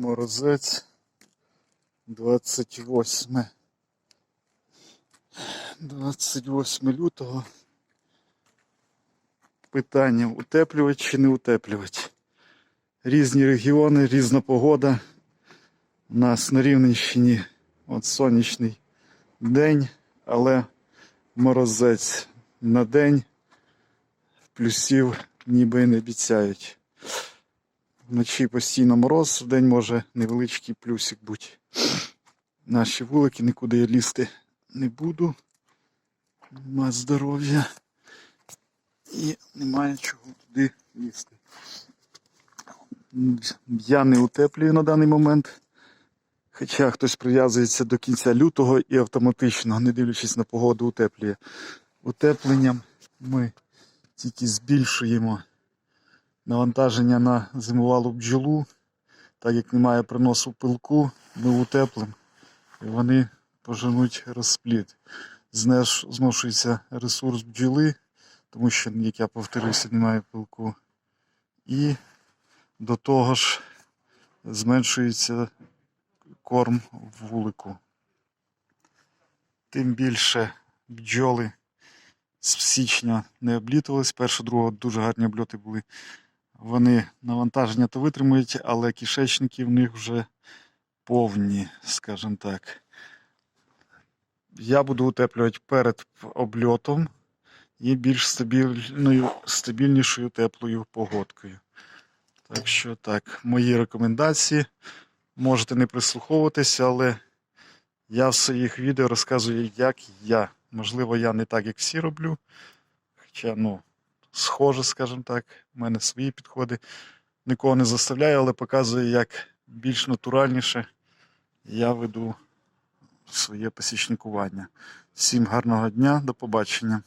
Морозець 28. 28 лютого. Питання утеплювати чи не утеплювати. Різні регіони, різна погода. У нас на Рівненщині от сонячний день, але морозець на день плюсів ніби не обіцяють. Вночі постійно мороз, вдень може невеличкий плюсик бути. Наші вулики нікуди я лізти не буду. Нема здоров'я. І немає чого туди лізти. Я не утеплюю на даний момент. Хоча хтось прив'язується до кінця лютого і автоматично, не дивлячись на погоду, утеплює. Утепленням ми тільки збільшуємо навантаження на зимувалу бджолу, так як немає приносу пилку, ми утеплимо, і вони поженуть розплід. Знеш, зношується ресурс бджоли, тому що, як я повторився, немає пилку. І до того ж зменшується корм в вулику. Тим більше бджоли з січня не облітувались. Першого, другого дуже гарні обльоти були. Вони навантаження то витримують, але кишечники в них вже повні, скажімо так. Я буду утеплювати перед обльотом і більш стабільною, стабільнішою теплою погодкою. Так що так, мої рекомендації. Можете не прислуховуватися, але я в своїх відео розказую, як я. Можливо, я не так, як всі роблю. Хоча, ну, схоже, скажімо так, в мене свої підходи. Нікого не заставляю, але показую, як більш натуральніше я веду своє посічникування. Всім гарного дня, до побачення.